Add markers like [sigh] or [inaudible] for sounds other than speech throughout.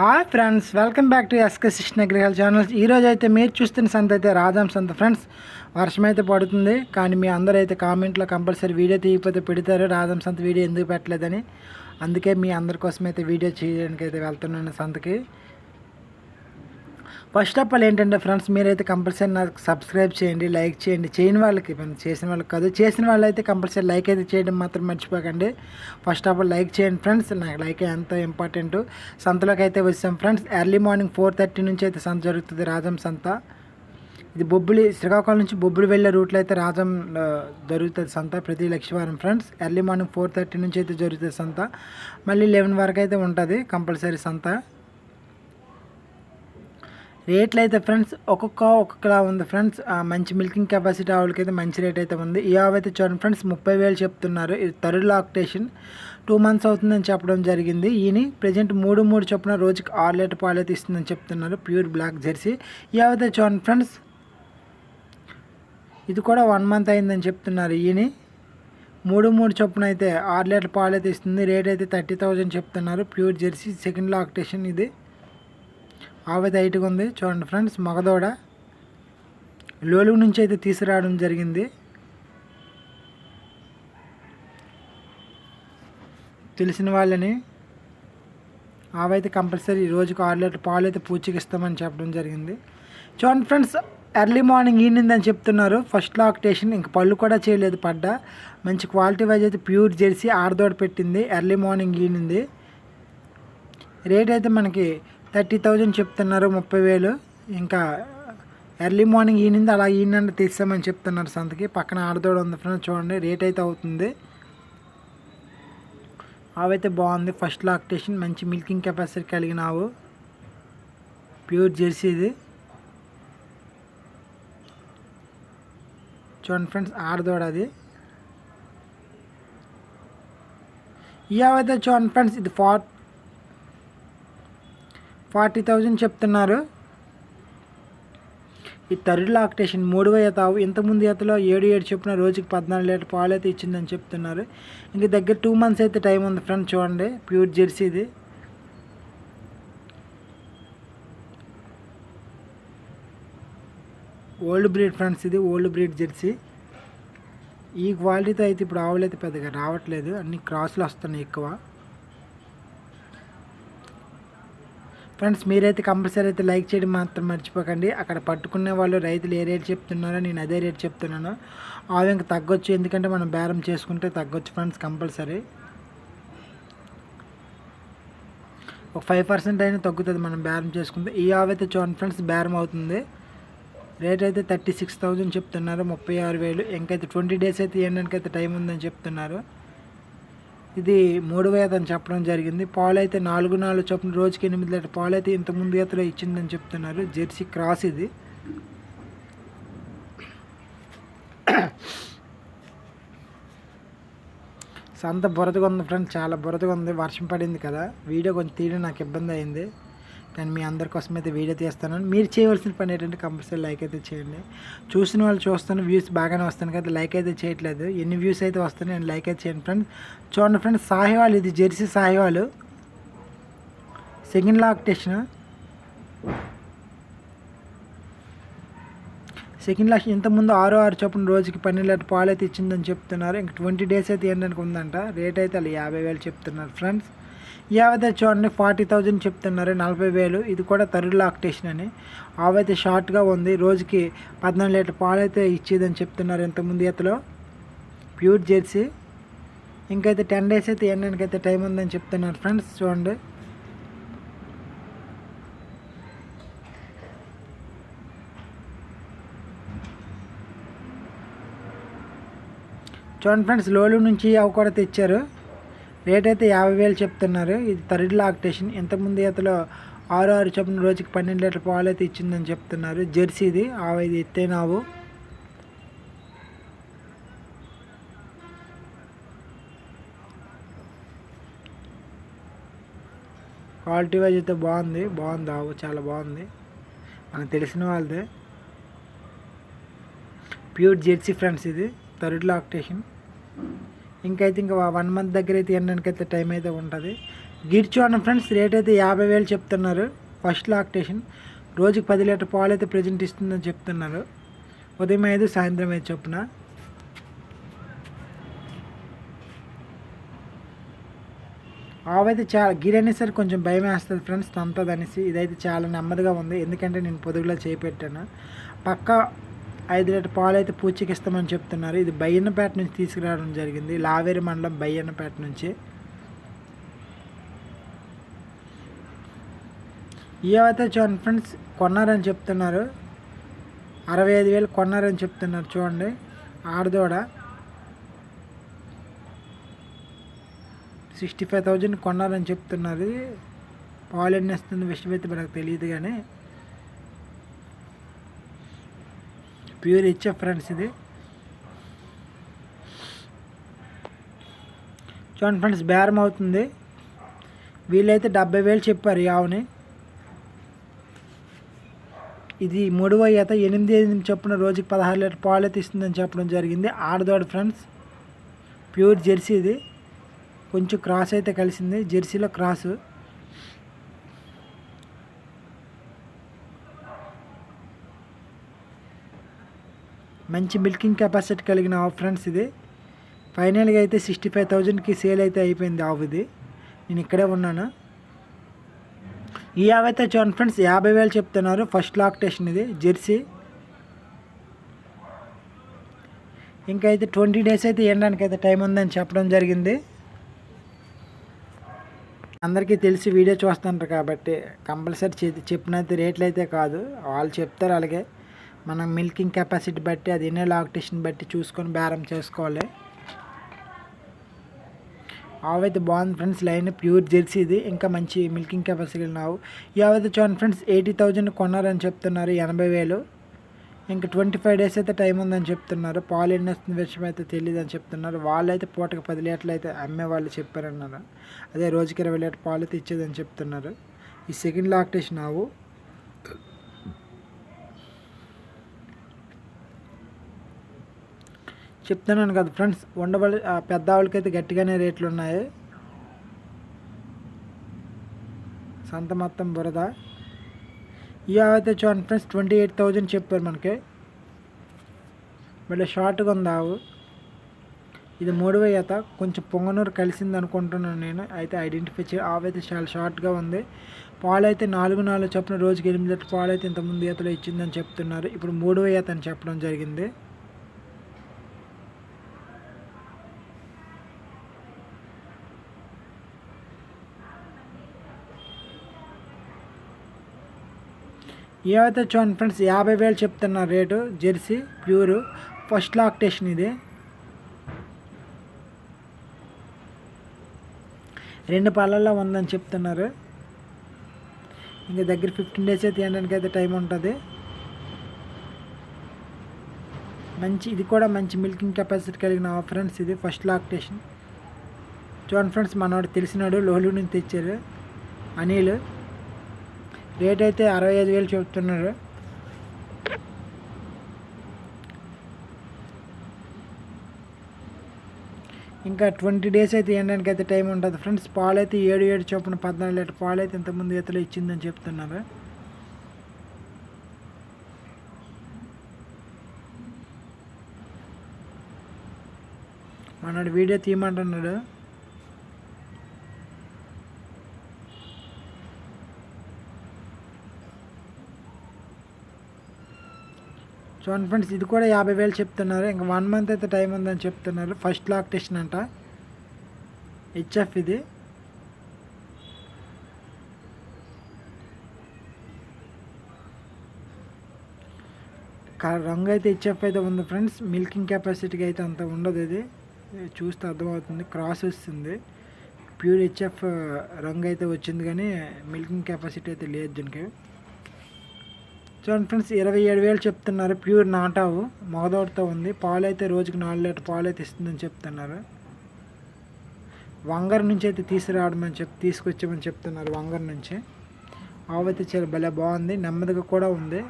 Hi friends welcome back to SK శిష్ణ గ్రహాల channels ఈరోజు అయితే మీరు చూస్తున్న సంత అయితే రాజాం సంత ఫ్రెండ్స్ వర్షం అయితే పడుతుంది కానీ మీ అందరూ అయితే కామెంట్లో కంపల్సరీ వీడియో తీయకపోతే పెడతారు. రాజాం సంత వీడియో ఎందుకు పెట్టలేదని. అందుకే మీ అందరి కోసం అయితే వీడియో చేయడానికి అయితే వెళ్తున్నాను సంతకి. ఫస్ట్ ఆఫ్ ఆల్ ఏంటంటే ఫ్రెండ్స్ మీరైతే కంపల్సరీ నాకు సబ్స్క్రైబ్ చేయండి లైక్ చేయండి. చేయని వాళ్ళకి మనం చేసిన వాళ్ళకి కాదు చేసిన వాళ్ళైతే కంపల్సరీ లైక్ అయితే చేయడం మాత్రం మర్చిపోకండి. ఫస్ట్ ఆఫ్ ఆల్ లైక్ చేయండి ఫ్రెండ్స్ నాకు లైక్ ఎంత ఇంపార్టెంట్ సంతలోకి అయితే వచ్చాం friends early morning four thirty నుంచి అయితే సంత జరుగుతుంది రాజం సంత. ఇది బొబ్బులి శ్రీకాకుళం నుంచి బొబ్బులి వెళ్ళే రూట్లో అయితే రాజం జరుగుతుంది సంత ప్రతి లక్షవారం friends early morning four thirty నుంచి అయితే జరుగుతుంది సంత. మళ్ళీ లెవెన్ వరకు అయితే ఉంటుంది కంపల్సరీ సంత. రేట్లు అయితే ఫ్రెండ్స్ ఒక్కొక్క ఒక్కొక్కలా ఉంది ఫ్రెండ్స్. మంచి మిల్కింగ్ కెపాసిటీ ఆవులకి అయితే మంచి రేట్ అయితే ఉంది. ఈ ఆవు అయితే చూడండి ఫ్రెండ్స్ ముప్పై వేలు చెప్తున్నారు. ఇది థర్డ్ లాక్టేషన్. టూ మంత్స్ అవుతుందని చెప్పడం జరిగింది. ఈయన ప్రజెంట్ మూడు మూడు చొప్పున రోజుకి ఆరు లీటర్ పాలు అయితే ఇస్తుందని చెప్తున్నారు. Pure black jersey. ఈ ఆవు అయితే చూడండి ఫ్రెండ్స్ ఇది కూడా వన్ మంత్ అయిందని చెప్తున్నారు ఈయన. మూడు మూడు చొప్పున అయితే ఆరు లీటర్ పాలు అయితే ఇస్తుంది. రేట్ అయితే థర్టీ థౌజండ్ చెప్తున్నారు. ప్యూర్ జెర్సీ సెకండ్ లాక్టేషన్ ఇది. ఆవైతే హైట్గా ఉంది. చూడండి ఫ్రెండ్స్ మగదోడ లోలు నుంచి అయితే తీసుకురావడం జరిగింది. తెలిసిన వాళ్ళని ఆవైతే కంపల్సరీ రోజుకు ఆరు లీటర్ పాలు అయితే పూచికిస్తామని చెప్పడం జరిగింది. చూడండి ఫ్రెండ్స్ ఎర్లీ మార్నింగ్ ఈనిందని చెప్తున్నారు. ఫస్ట్ లాక్టేషన్ ఇంక పళ్ళు కూడా చేయలేదు పడ్డ. మంచి క్వాలిటీ వైజ్ అయితే ప్యూర్ జెర్సీ ఆడదోడ పెట్టింది ఎర్లీ మార్నింగ్ ఈనింది రేట్ అయితే మనకి థర్టీ థౌజండ్ చెప్తున్నారు ముప్పై వేలు. ఇంకా ఎర్లీ మార్నింగ్ ఈనింది అలా ఈనండి తీసామని చెప్తున్నారు సంతకి. పక్కన ఆడదోడ ఉంది ఫ్రెండ్స్ చూడండి రేట్ అయితే అవుతుంది. అవైతే బాగుంది ఫస్ట్ లాక్టేషన్ మంచి మిల్కింగ్ కెపాసిటీ కలిగిన ఆవు. ప్యూర్ జెర్సీ ఇది. చూడండి ఫ్రెండ్స్ ఆడదోడ అది. ఈ ఆవు అయితే చూడండి ఫ్రెండ్స్ ఇది ఫార్ ఫార్టీ థౌజండ్ చెప్తున్నారు. ఈ థర్డ్ లాక్టేషన్ మూడవ ఈత ఇంతకుముందు ఈతలో ఏడు ఏడు చెప్పిన రోజుకి పద్నాలుగు లీటర్ పాలు అయితే ఇచ్చిందని చెప్తున్నారు. ఇంక దగ్గర టూ మంత్స్ అయితే టైం ఉంది ఫ్రెండ్ చూడండి. ప్యూర్ జెర్సీ ఇది. ఓల్డ్ బ్రీడ్ ఫ్రెండ్స్ ఇది ఓల్డ్ బ్రీడ్ జెర్సీ. ఈ క్వాలిటీతో అయితే ఇప్పుడు ఆవులు అయితే పెద్దగా రావట్లేదు. అన్ని క్రాసులు వస్తున్నాయి ఎక్కువ. ఫ్రెండ్స్ మీరైతే కంపల్సరీ అయితే లైక్ చేయడం మాత్రం మర్చిపోకండి. అక్కడ పట్టుకునే వాళ్ళు రైతులు ఏ రేట్ చెప్తున్నారో నేను అదే రేట్ చెప్తున్నాను. ఆవు ఇంకా తగ్గొచ్చు ఎందుకంటే మనం బేరం చేసుకుంటే తగ్గొచ్చు ఫ్రెండ్స్ కంపల్సరీ. ఒక ఫైవ్ పర్సెంట్ అయినా తగ్గుతుంది మనం బేరం చేసుకుంటే. ఈ ఆవు అయితే చూడండి ఫ్రెండ్స్ బేరం అవుతుంది. రేట్ అయితే థర్టీ సిక్స్ థౌజండ్ చెప్తున్నారు ముప్పై ఆరు వేలు. ఇంకైతే ట్వంటీ డేస్ అయితే ఇవ్వడానికి అయితే టైం ఉందని చెప్తున్నారు. ఇది మూడు ఏదని అని చెప్పడం జరిగింది. పాలు అయితే నాలుగు నాలుగు చొప్పున రోజుకి ఎనిమిది లీటర్ పాలు అయితే ఇంత ముందు ఈతలో ఇచ్చిందని చెప్తున్నారు. జెర్సీ క్రాస్ ఇది. [coughs] సంత బురదగా ఉంది ఫ్రెండ్స్ చాలా బురదగా ఉంది. వర్షం పడింది కదా. వీడియో కొంచెం తీయడం నాకు ఇబ్బంది అయింది. కానీ మీ అందరి కోసం అయితే వీడియో తీస్తాను. మీరు చేయవలసిన పని ఏంటంటే కంపల్సరీ లైక్ అయితే చేయండి. చూసిన వాళ్ళు చూస్తాను వ్యూస్ బాగానే వస్తాను కదా లైక్ అయితే చేయట్లేదు. ఎన్ని వ్యూస్ అయితే వస్తాను నేను లైక్ అయితే చేయండి ఫ్రెండ్స్ చూడండి ఫ్రెండ్స్ సాహివాలు ఇది Jersey Sahiwal. Second lactation second last ఇంతకుముందు ఆరు ఆరు చొప్పున రోజుకి పన్నెండు లీటర్ పాలు అయితే ఇచ్చిందని చెప్తున్నారు. ఇంకా ట్వంటీ డేస్ అయితే ఏంటనుకుందంట. ఉందంట రేట్ అయితే అలా యాభై వేలు చెప్తున్నారు ఫ్రెండ్స్ యావైతే చూడండి ఫార్టీ థౌజండ్ చెప్తున్నారు నలభై వేలు. ఇది కూడా థర్డ్ లాక్టేషన్ అని. ఆవైతే షార్ట్గా ఉంది. రోజుకి పద్నాలుగు లీటర్ పాలు అయితే ఇచ్చేదని చెప్తున్నారు ఇంతకుముందు ఈతలో. Pure Jersey. ఇంకైతే టెన్ డేస్ అయితే ఎండడానికి అయితే టైం ఉందని చెప్తున్నారు ఫ్రెండ్స్ చూడండి. చూడండి ఫ్రెండ్స్ లోలు నుంచి అవి కూడా తెచ్చారు. రేట్ అయితే యాభై వేలు చెప్తున్నారు. ఇది థర్డ్ లాక్టేషన్ ఇంతకుముందు ఈతలో ఆరు ఆరు చొప్పున రోజుకి పన్నెండు లీటర్ పాలు అయితే ఇచ్చిందని చెప్తున్నారు. జెర్సీది ఆవైది ఎత్తేనావు ఆవు క్వాలిటీ వైజ్ అయితే బాగుంది. బాగుంది ఆవు చాలా బాగుంది. మనకు తెలిసిన వాళ్ళదే. ప్యూర్ జెర్సీ ఫ్రెండ్స్ ఇది థర్డ్ లాక్టేషన్. ఇంకైతే ఇంకా వన్ మంత్ దగ్గర అయితే ఎండడానికి అయితే టైం అయితే ఉంటుంది. గిట్ అన్న ఫ్రెండ్స్ రేట్ అయితే యాభై వేలు చెప్తున్నారు. ఫస్ట్ లాక్టేషన్ రోజుకి పది లీటర్ పాలు అయితే ప్రజెంట్ ఇస్తుందని చెప్తున్నారు. ఉదయం ఐదు సాయంత్రం ఐదు చొప్పున. ఆవైతే చాలా గిరి అనేసరికి కొంచెం భయం వేస్తుంది ఫ్రెండ్స్ తంతది అనేసి ఇదైతే చాలా నెమ్మదిగా ఉంది. ఎందుకంటే నేను పొదుగులో చేపెట్టాను. పక్కా ఐదు లీటర్ పాలు అయితే పూచికి ఇస్తామని చెప్తున్నారు ఇది బయ్యన్నపేట నుంచి తీసుకురావడం జరిగింది లావేరి మండలం బయ్యన్నపేట నుంచి ఏవైతే చూడండి ఫ్రెండ్స్ కొన్నారని చెప్తున్నారు అరవై ఐదు వేలు కొన్నారని చెప్తున్నారు చూడండి ఆడదోడ సిక్స్టీ ఫైవ్ థౌజండ్ కొన్నారని చెప్తున్నారు పాలు ఎన్ని వస్తుంది విషయం అయితే మనకు తెలియదు కానీ ప్యూర్ ఇచ్చే ఫ్రెండ్స్ ఇది. చూడండి ఫ్రెండ్స్ బేరం అవుతుంది. వీళ్ళైతే డెబ్బై వేలు చెప్పారు ఆవుని. ఇది మూడవ ఈత ఎనిమిది ఎనిమిది చొప్పున రోజుకి పదహారు లీటర్ పాలు అయితే ఇస్తుందని చెప్పడం జరిగింది. ఆడదోడ ఫ్రెండ్స్ ప్యూర్ జెర్సీ ఇది. కొంచెం క్రాస్ అయితే కలిసింది జెర్సీలో క్రాసు. మంచి మిల్కింగ్ కెపాసిటీ కలిగిన ఆవు ఫ్రెండ్స్ ఇది. ఫైనల్గా అయితే సిక్స్టీ ఫైవ్ థౌజండ్కి సేల్ అయితే అయిపోయింది ఆవు ఇది. నేను ఇక్కడే ఉన్నాను. ఈ ఆవు అయితే చూడండి ఫ్రెండ్స్ యాభై వేలు చెప్తున్నారు. ఫస్ట్ లాక్టేషన్ ఇది జెర్సీ. ఇంకా అయితే ట్వంటీ డేస్ అయితే ఇవ్వడానికి అయితే టైం ఉందని చెప్పడం జరిగింది. అందరికీ తెలిసి వీడియో చూస్తుంటారు కాబట్టి కంపల్సరీ చెప్పినైతే రేట్లు అయితే కాదు. వాళ్ళు చెప్తారు అలాగే. మనం మిల్కింగ్ కెపాసిటీ బట్టి అది ఎన్నో లాక్టేషన్ బట్టి చూసుకొని బేరం చేసుకోవాలి. ఆవైతే బాగుంది ఫ్రెండ్స్ లైన్ ప్యూర్ జెర్సీ ఇది. ఇంకా మంచి మిల్కింగ్ కెపాసిటీ నావు ఈ ఆవైతే చూడండి ఫ్రెండ్స్ ఎయిటీ థౌజండ్ కొన్నారని చెప్తున్నారు ఎనభై వేలు. ఇంకా ట్వంటీ ఫైవ్ డేస్ అయితే టైం ఉందని చెప్తున్నారు. పాలు ఎన్ని వస్తుంది విషయం అయితే తెలియదు అని చెప్తున్నారు. వాళ్ళు అయితే పూటకి పది లీటర్లు అయితే అమ్మే వాళ్ళు చెప్పారన్నారు. అదే రోజుకి ఇరవై లీటర్ పాలు అయితే ఇచ్చేదని చెప్తున్నారు. ఈ సెకండ్ లాక్టేషన్ ఆవు. చెప్తున్నాను కదా ఫ్రెండ్స్ ఉండబడి పెద్ద ఆవులకైతే గట్టిగానే రేట్లు ఉన్నాయి. సంత మొత్తం బురద. ఈ ఆవు అయితే చూడండి ఫ్రెండ్స్ ట్వంటీ ఎయిట్ థౌజండ్ చెప్పారు మనకి. మళ్ళీ షార్ట్గా ఉంది ఆవు. ఇది మూడవ ఈత. కొంచెం పొంగనూరు కలిసింది అనుకుంటున్నాను నేను. అయితే ఐడెంటిఫై చే ఆవైతే అయితే చాలా షార్ట్గా ఉంది. పాలు అయితే నాలుగు నాలుగు చొప్పున రోజుకి ఎనిమిది లీటర్ పాలు అయితే ఇంతకుముందు ఈతలో ఇచ్చిందని చెప్తున్నారు. ఇప్పుడు మూడవ ఈత అని చెప్పడం జరిగింది. ఏవైతే చూడండి ఫ్రెండ్స్ యాభై వేలు చెప్తున్నారు rate Jersey pure first lactation ఇది. రెండు పళ్ళల్లో ఉందని చెప్తున్నారు. ఇంకా దగ్గర ఫిఫ్టీన్ డేస్ అయితే తీయడానికి అయితే టైం ఉంటుంది. మంచి ఇది కూడా మంచి మిల్కింగ్ కెపాసిటీ కలిగిన ఫ్రెండ్స్ ఇది ఫస్ట్ లాక్టేషన్ చూడండి ఫ్రెండ్స్ మనవాడు తెలిసినాడు లోహలు నుంచి తెచ్చారు. అనిల్. రేట్ అయితే అరవై ఐదు వేలు చెప్తున్నారు. ఇంకా ట్వంటీ డేస్ అయితే ఇవ్వడానికి అయితే టైం ఉంటుంది ఫ్రెండ్స్. పాలు అయితే ఏడు ఏడు చొప్పున పద్నాలుగు లీటర్ పాలు అయితే ఇంతకుముందు ఈతలో ఇచ్చిందని చెప్తున్నారు. మనడు వీడియో తీయమంటున్నాడు. చూడండి ఫ్రెండ్స్ ఇది కూడా యాభై వేలు చెప్తున్నారు. ఇంకా వన్ మంత్ అయితే టైం ఉందని చెప్తున్నారు. ఫస్ట్ లాక్టేషన్ అంట. హెచ్ఎఫ్ ఇది. రంగు అయితే హెచ్ఎఫ్ అయితే ఉంది ఫ్రెండ్స్. మిల్కింగ్ కెపాసిటీకి అయితే అంత ఉండదు ఇది. చూస్తే అర్థమవుతుంది. క్రాస్ వస్తుంది. ప్యూర్ హెచ్ఎఫ్ రంగు అయితే వచ్చింది కానీ మిల్కింగ్ కెపాసిటీ అయితే లేదు దీనికి. చూడండి ఫ్రెండ్స్ ఇరవై ఏడు వేలు చెప్తున్నారు. ప్యూర్ నాటావు. మొగదోడుతో ఉంది. పాలు అయితే రోజుకి నాలుగు లీటర్ పాలు అయితే ఇస్తుందని చెప్తున్నారు. వంగర్ నుంచి అయితే తీసుకురావడమని చెప్పి తీసుకొచ్చామని చెప్తున్నారు వంగర్ నుంచి. ఆవు అయితే చాలా భలే బాగుంది. నెమ్మదిగా కూడా ఉంది.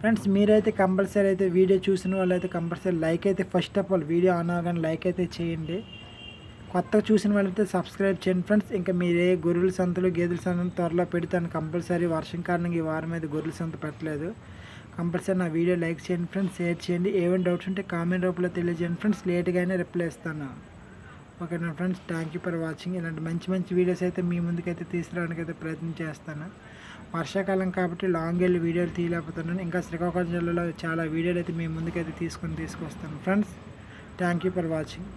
ఫ్రెండ్స్ మీరైతే కంపల్సరీ అయితే వీడియో చూసిన వాళ్ళైతే కంపల్సరీ లైక్ అయితే first of all video on అవగానే లైక్ అయితే చేయండి. కొత్తగా చూసిన వాళ్ళైతే సబ్స్క్రైబ్ చేయండి. ఫ్రెండ్స్ ఇంకా మీరే గొర్రెల సంతలు గేదెల సంతలు త్వరలో పెడతాను. కంపల్సరీ వర్షం కారణంగా ఈ వారం అయితే గొర్రెల సంత పెట్టలేదు. కంపల్సరీ నా వీడియో లైక్ చేయండి. ఫ్రెండ్స్ షేర్ చేయండి. ఏమైనా డౌట్స్ ఉంటే కామెంట్ రూపంలో తెలియజేయండి. ఫ్రెండ్స్ లేట్గానే రిప్లై ఇస్తాను. ఓకేనా friends thank you for watching ఇలాంటి మంచి మంచి వీడియోస్ అయితే మీ ముందుకైతే తీసుకురావడానికి అయితే ప్రయత్నం చేస్తాను. వర్షాకాలం కాబట్టి లాంగ్ వెళ్ళి వీడియోలు తీయలేకపోతున్నాను. ఇంకా శ్రీకాకుళం జిల్లాలో చాలా వీడియోలు అయితే మీ ముందుకైతే తీసుకొని తీసుకొస్తాను. Friends thank you for watching